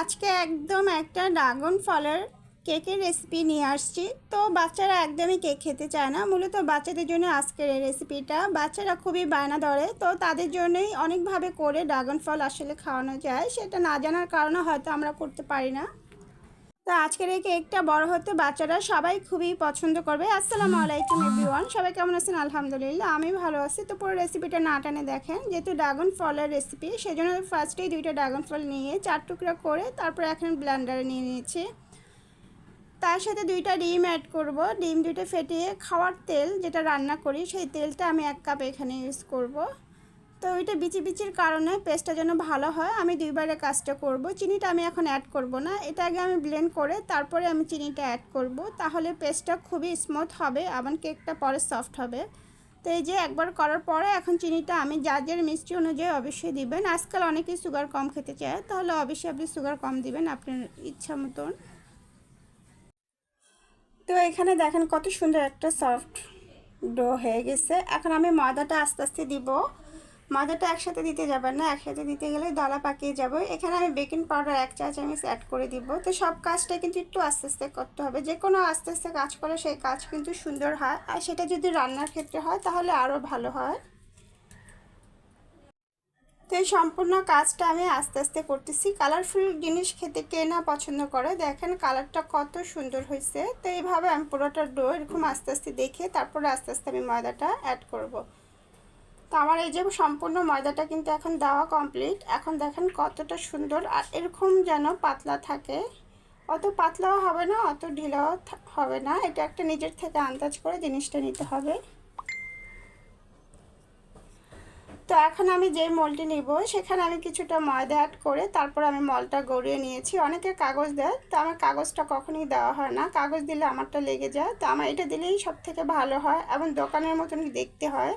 আজকে একদম একটা ড্রাগন ফলের কেকের রেসিপি নিয়ে আসছি। তো বাচ্চারা একদমই কেক খেতে চায় না। মূলত বাচ্চাদের জন্য আজকের এই রেসিপিটা বাচ্চারা খুবই বায়না ধরে। তো তাদের জন্যই অনেকভাবে করে ড্রাগন ফল আসলে খাওয়ানো যায়। সেটা না জানার কারণে হয়তো আমরা করতে পারি না। তো আজকের এই কেকটা বড় হতে বাচ্চারা সবাই খুবই পছন্দ করবে। আসসালামু আলাইকুম, এভরিওয়ান। সবাই কেমন আছেন? আলহামদুলিল্লাহ, আমি ভালো আছি। তো পুরো রেসিপিটা না টানে দেখেন, যেহেতু ড্রাগন ফলের রেসিপি সেজন্য ফার্স্টেই দুইটা ড্রাগন ফল নিয়ে চার টুকরা করে তারপর এখন ব্লেন্ডারে নিয়ে নিয়েছি তার সাথে দুইটা ডিম অ্যাড করব। ডিম দুইটা ফেটিয়ে খাওয়ার তেল যেটা রান্না করি, সেই তেলটা আমি এক কাপ এখানে ইউজ করব। তো ওইটা বিচি বিচির কারণে পেস্টটা যেন ভালো হয়, আমি দুইবারে কাজটা করব। চিনিটা আমি এখন অ্যাড করব না, এটা আগে আমি ব্লেন্ড করে তারপরে আমি চিনিটা অ্যাড করব। তাহলে পেস্টটা খুবই স্মুথ হবে, আবার কেকটা পরে সফট হবে। তো এই যে একবার করার পরে এখন চিনিটা আমি যার মিষ্টি অনুযায়ী অবশ্যই দিবেন। আজকাল অনেকেই সুগার কম খেতে চায়, তাহলে অবশ্যই আপনি সুগার কম দিবেন আপনার ইচ্ছা মতন। তো এখানে দেখেন কত সুন্দর একটা সফট ডো হয়ে গেছে। এখন আমি ময়দাটা আস্তে আস্তে দিব। ময়দাটা একসাথে দিতে যাবেন না, একসাথে দিতে গেলে দলা পাকিয়ে যাব। এখানে আমি বেকিং পাউডার এক চা চামচ অ্যাড করে দিব। তো সব কাজটা কিন্তু একটু আস্তে আস্তে করতে হবে। যে কোনো আস্তে আস্তে কাজ করে, সেই কাজ কিন্তু সুন্দর হয়। আর সেটা যদি রান্নার ক্ষেত্রে হয়, তাহলে আরও ভালো হয়। তো এই সম্পূর্ণ কাজটা আমি আস্তে আস্তে করতেছি। কালারফুল জিনিস খেতে কে না পছন্দ করে, দেখেন কালারটা কত সুন্দর হয়েছে। তো এইভাবে আমি পুরোটা ডো এরকম আস্তে আস্তে দেখে, তারপরে আস্তে আস্তে আমি ময়দাটা অ্যাড করব। তো আমার এই যে সম্পূর্ণ ময়দাটা কিন্তু এখন দেওয়া কমপ্লিট এখন দেখেন কতটা সুন্দর আর এরকম যেন পাতলা থাকে। অত পাতলাও হবে না, অত ঢিলাও হবে না। এটা একটা নিজের থেকে আন্দাজ করে জিনিসটা নিতে হবে। তো এখন আমি যে মলটি নিব, সেখানে আমি কিছুটা ময়দা অ্যাড করে তারপর আমি মলটা গড়িয়ে নিয়েছি। অনেকে কাগজ দেয়, তো আমার কাগজটা কখনই দেওয়া হয় না। কাগজ দিলে আমারটা লেগে যায়। তো আমার এটা দিলেই সব থেকে ভালো হয় এবং দোকানের মতন দেখতে হয়।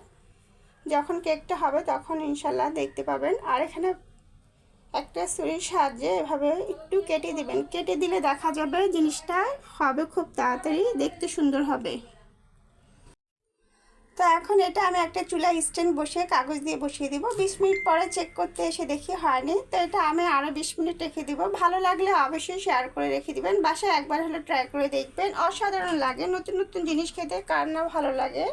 যখন কেকটা হবে তখন ইনশাল্লাহ দেখতে পাবেন। আর এখানে একটা ছুরির সাহায্যে এভাবে একটু কেটে দিবেন। কেটে দিলে দেখা যাবে জিনিসটা হবে খুব তাড়াতাড়ি, দেখতে সুন্দর হবে। তো এখন এটা আমি একটা চুলা স্ট্যান্ড বসে কাগজ দিয়ে বসিয়ে দিব। বিশ মিনিট পরে চেক করতে এসে দেখি হয়নি। তো এটা আমি আরও বিশ মিনিট রেখে দিব। ভালো লাগলে অবশ্যই শেয়ার করে রেখে দিবেন। বাসায় একবার হলে ট্রাই করে দেখবেন। অসাধারণ লাগে। নতুন নতুন জিনিস খেতে কার না ভালো লাগে।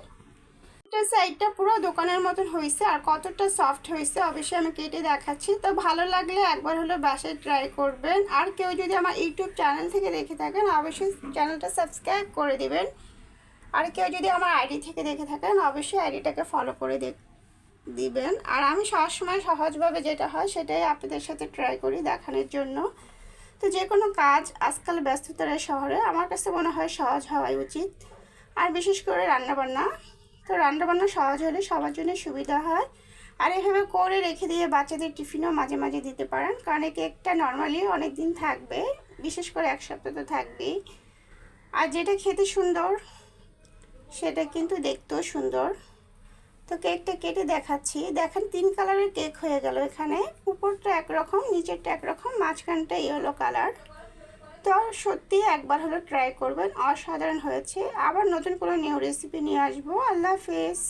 এটা সাইডটা পুরো দোকানের মতন হয়েছে আর কতটা সফট হয়েছে অবশ্যই আমি কেটে দেখাচ্ছি। তো ভালো লাগলে একবার হলো বাসায় ট্রাই করবেন। আর কেউ যদি আমার ইউটিউব চ্যানেল থেকে দেখে থাকেন, অবশ্যই চ্যানেলটা সাবস্ক্রাইব করে দিবেন। আর কেউ যদি আমার আইডি থেকে দেখে থাকেন, অবশ্যই আইডিটাকে ফলো করে দেখ, দিবেন। আর আমি সবসময় সহজভাবে যেটা হয়, সেটাই আপনাদের সাথে ট্রাই করি দেখানোর জন্য। তো যে কোনো কাজ আজকাল ব্যস্ততার শহরে, আমার কাছে মনে হয় সহজ হওয়াই উচিত। আর বিশেষ করে রান্নাবান্না তো রান্নাবান্না সহজ হলে সবার জন্য সুবিধা হয়। আর এভাবে করে রেখে দিয়ে বাচ্চাদের টিফিনও মাঝে মাঝে দিতে পারেন। কারণ এই কেকটা নর্মালি অনেক দিন থাকবে। বিশেষ করে এক সপ্তাহ তো থাকবেই। আর যেটা খেতে সুন্দর, সেটা কিন্তু দেখতেও সুন্দর। তো কেকটা কেটে দেখাচ্ছি। দেখেন, তিন কালারের কেক হয়ে গেল এখানে। উপরটা একরকম, নিচেরটা একরকম, মাঝখানটা ইয়েলো কালার তো সত্যি একবার হলো ট্রাই করবেন, অসাধারণ হয়েছে। আবার নতুন কোনো নিউ রেসিপি নিয়ে আসব। আল্লাহ হাফেজ।